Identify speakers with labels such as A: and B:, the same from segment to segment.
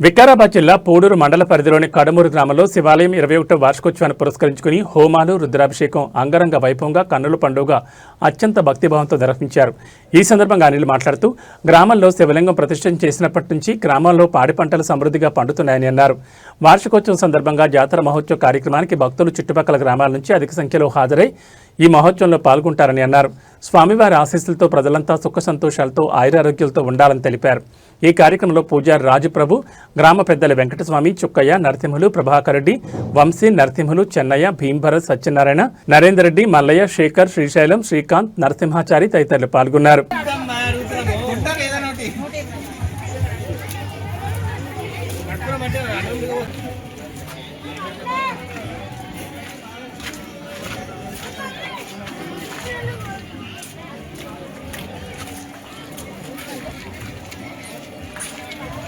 A: వికారాబాద్ జిల్లా పోడూరు మండల పరిధిలోని కడమూరు గ్రామంలో శివాలయం ఇరవై ఒకటో వార్షికోత్సవాన్ని పురస్కరించుకుని హోమాలు రుద్రాభిషేకం అంగరంగ వైభవంగా కన్నుల పండుగ అత్యంత భక్తిభావంతో నిర్వహించారు. ఈ సందర్భంగా అనిల్ మాట్లాడుతూ గ్రామంలో శివలింగం ప్రతిష్టం చేసినప్పటి నుంచి గ్రామంలో పాడి పంటలు సమృద్ధిగా పండుతున్నాయని అన్నారు. వార్షికోత్సవం సందర్భంగా జాతర మహోత్సవ కార్యక్రమానికి భక్తులు చుట్టుపక్కల గ్రామాల నుంచి అధిక సంఖ్యలో హాజరై ఈ మహోత్సవంలో పాల్గొంటారని అన్నారు. స్వామివారి ఆశీస్సులతో ప్రజలంతా సుఖ సంతోషాలతో ఆయురారోగ్యాలతో ఉండాలని తెలిపారు. ఈ కార్యక్రమంలో పూజారి రాజుప్రభు గ్రామ పెద్దల వెంకటస్వామి చుక్కయ్య నరసింహులు ప్రభాకర్ రెడ్డి వంశీ నరసింహులు చెన్నయ్య భీంభరత్ సత్యనారాయణ నరేందర్ రెడ్డి మల్లయ్య శేఖర్ శ్రీశైలం శ్రీకాంత్ నరసింహాచారి తదితరులు పాల్గొన్నారు.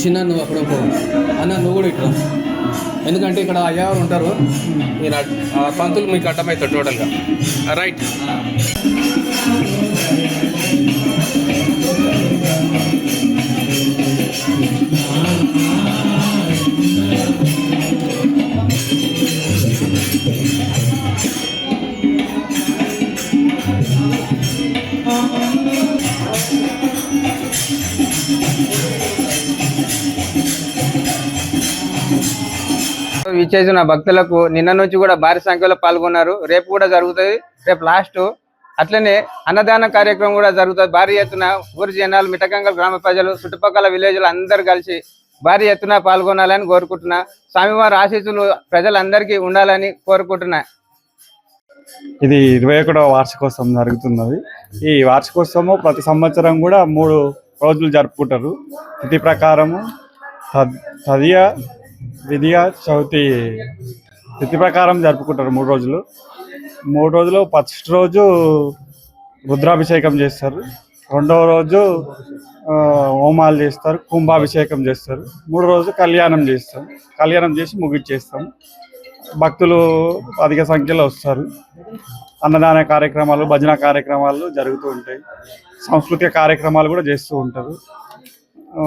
B: చిన్న నువ్వు అప్పుడు పో. అన్న నువ్వు కూడా ఇట్లా ఎందుకంటే ఇక్కడ అయ్యవారు ఉంటారు.
C: మీరు పంతులు మీకు అడ్డమవుతాడు టోటల్గా. రైట్.
D: విచ్చేసిన భక్తులకు నిన్న నుంచి కూడా భారీ సంఖ్యలో పాల్గొన్నారు. రేపు కూడా జరుగుతుంది రేపు లాస్ట్. అట్లనే అన్నదాన కార్యక్రమం కూడా జరుగుతుంది. భారీ ఎత్తున ఊరి జనాలు మిఠకంగల్ గ్రామ ప్రజలు చుట్టుపక్కల విలేజ్లు అందరు కలిసి భారీ ఎత్తున పాల్గొనాలని కోరుకుంటున్నా. స్వామివారి ఆశీస్సులు ప్రజలందరికీ ఉండాలని కోరుకుంటున్నా.
E: ఇది ఇరవై ఒకటో వార్షికోత్సవం జరుగుతున్నది. ఈ వార్షికోత్సవము ప్రతి సంవత్సరం కూడా మూడు రోజులు జరుపుకుంటారు. తిథి ప్రకారము తద్- తదియ విధియ చవితి తిథి ప్రకారం జరుపుకుంటారు మూడు రోజులు. మూడు రోజులు ఫస్ట్ రోజు రుద్రాభిషేకం చేస్తారు. రెండవ రోజు హోమాలు చేస్తారు కుంభాభిషేకం చేస్తారు. మూడు రోజు కళ్యాణం చేస్తాం కళ్యాణం చేసి ముగిచ్చేస్తాం భక్తులు అధిక సంఖ్యలో వస్తారు. అన్నదాన కార్యక్రమాలు భజన కార్యక్రమాలు జరుగుతూ ఉంటాయి. సాంస్కృతిక కార్యక్రమాలు కూడా చేస్తూ ఉంటారు. ఆ,